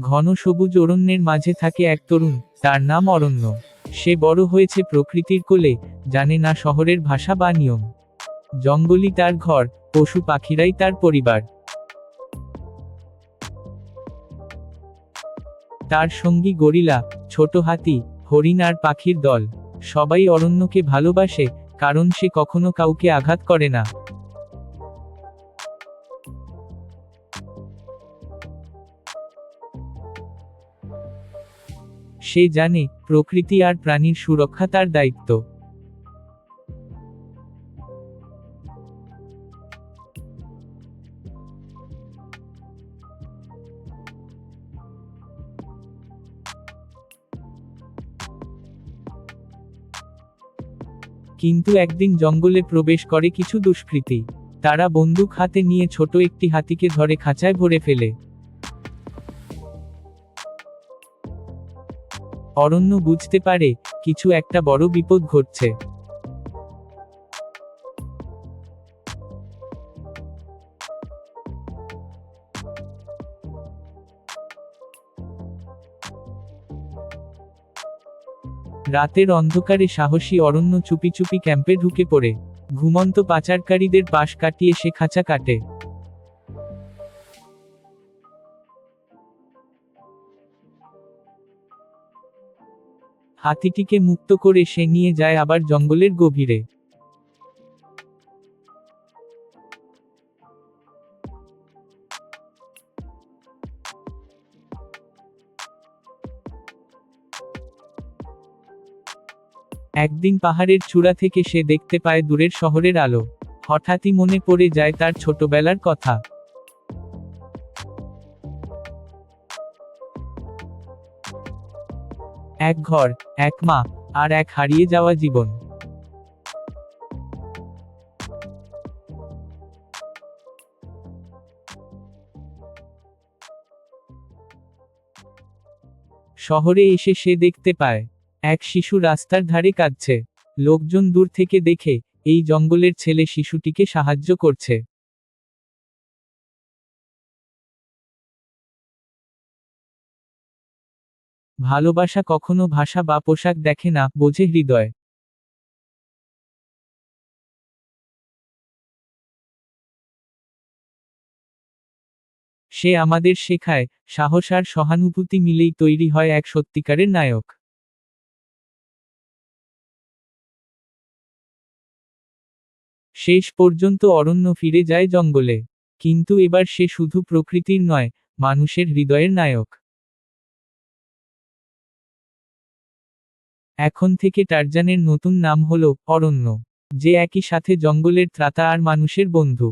ঘন সবুজ অরণ্যের মাঝে থাকে এক তরুণ, তার নাম অরণ্য। সে বড় হয়েছে প্রকৃতির কোলে, জানে না শহরের ভাষা বা নিয়ম। জঙ্গলই তার ঘর, পশু পাখিরাই তার পরিবার। তার সঙ্গী গরিলা, ছোট হাতি, হরিণ আর পাখির দল। সবাই অরণ্যকে ভালোবাসে, কারণ সে কখনো কাউকে আঘাত করে না। সে জানে প্রকৃতি আর প্রাণীর সুরক্ষা তার দায়িত্ব। কিন্তু একদিন জঙ্গলে প্রবেশ করে কিছু দুষ্কৃতী। তারা বন্দুক হাতে নিয়ে ছোট একটি হাতিকে ধরে খাঁচায় ভরে ফেলে। অরণ্য বুঝতে পারে, কিছু একটা বড় বিপদ ঘটছে। রাতের অন্ধকারে সাহসী অরণ্য চুপি চুপি ক্যাম্পে ঢুকে পড়ে। ঘুমন্ত পাচারকারীদের পাশ কাটিয়ে সে খাঁচা কাটে। হাতিটিকে মুক্ত করে সে নিয়ে যায় আবার জঙ্গলের গভীরে। একদিন পাহাড়ের চূড়া থেকে সে দেখতে পায় দূরের শহরের আলো। হঠাৎই মনে পড়ে যায় তার ছোটবেলার কথা। এক ঘর, এক মা, আর এক হারিয়ে যাওয়া জীবন। শহরে এসে সে দেখতে পায়, এক শিশু রাস্তার ধারে কাঁদছে। লোকজন দূর থেকে দেখে, এই জঙ্গলের ছেলে শিশুটিকে সাহায্য করছে। ভালোবাসা কখনো ভাষা বা পোশাক দেখে না, বোঝে হৃদয়। সে আমাদের শেখায়, সাহস আর সহানুভূতি মিলেই তৈরি হয় এক সত্যিকারের নায়ক। শেষ পর্যন্ত অরণ্য ফিরে যায় জঙ্গলে। কিন্তু এবার সে শুধু প্রকৃতির নয়, মানুষের হৃদয়ের নায়ক। এখন থেকে টারজানের নতুন নাম হল অরণ্য, যে একই সাথে জঙ্গলের ত্রাতা আর মানুষের বন্ধু।